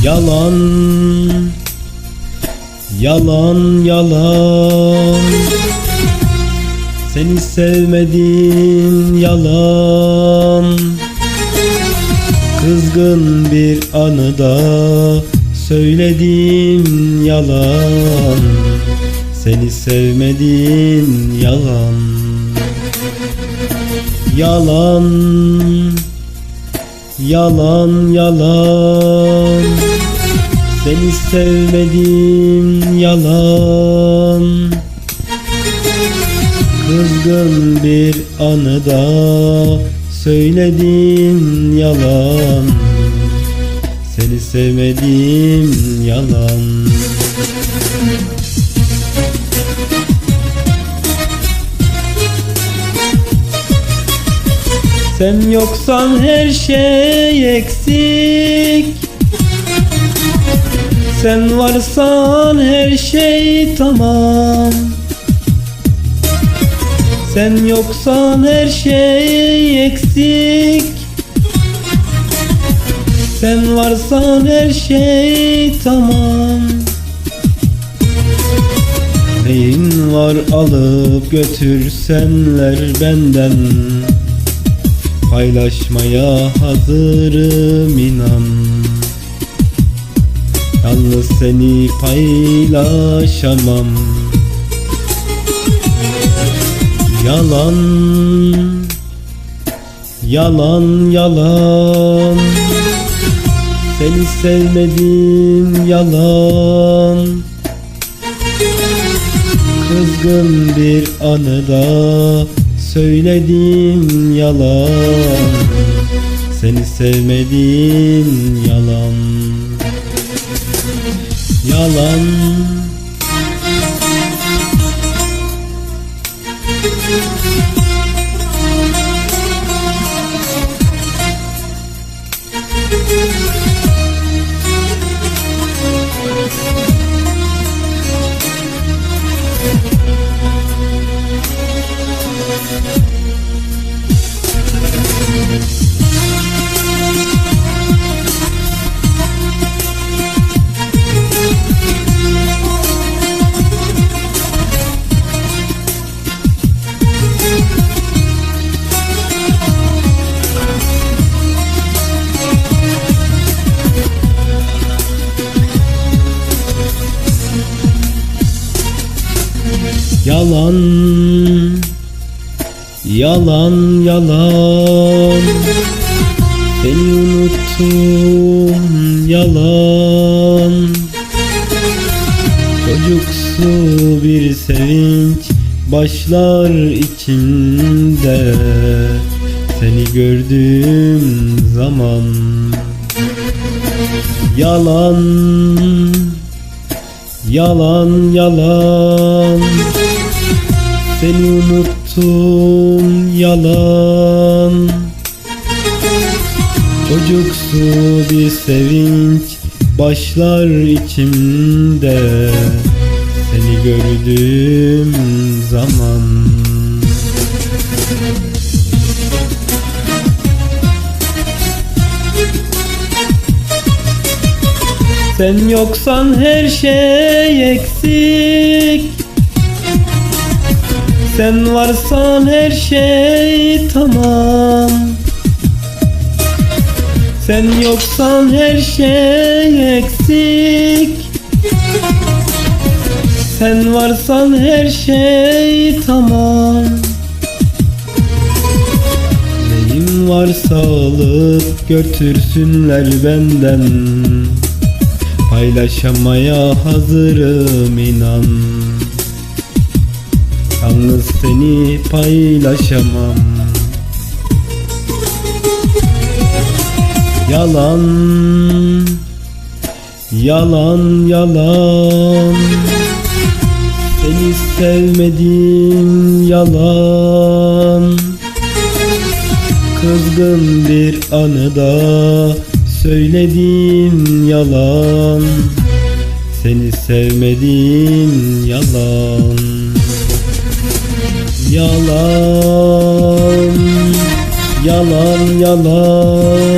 Yalan. Yalan yalan. Seni sevmedim yalan. Kızgın bir anıda söyledim yalan. Seni sevmedim yalan. Yalan. Yalan yalan Seni sevmedim yalan. Kızgın bir anıda söyledim yalan. Seni sevmedim yalan. Sen yoksan her şey eksik Sen varsan her şey tamam. Sen yoksan her şey eksik. Sen varsan her şey tamam. Neyin var alıp götürsenler benden? Paylaşmaya hazırım inan Yalnız seni paylaşamam. Yalan Yalan yalan. Seni sevmedim yalan. Kızgın bir anıda söyledim yalan. Seni sevmedim yalan Yalan Yalan Yalan yalan. Seni unuttum yalan. Çocuksu bir sevinç başlar içimde Seni gördüğüm zaman Yalan Yalan yalan Seni unuttum yalan. Çocuksu bir sevinç başlar içimde. Seni gördüğüm zaman. Sen yoksan her şey eksik Sen varsan her şey tamam. Sen yoksan her şey eksik. Sen varsan her şey tamam. Neyim varsa alıp götürsünler benden. Paylaşamaya hazırım inan Yalnız seni paylaşamam. Yalan Yalan yalan. Seni sevmedim yalan. Kızgın bir anıda söyledim yalan. Seni sevmedim yalan Yalan Yalan yalan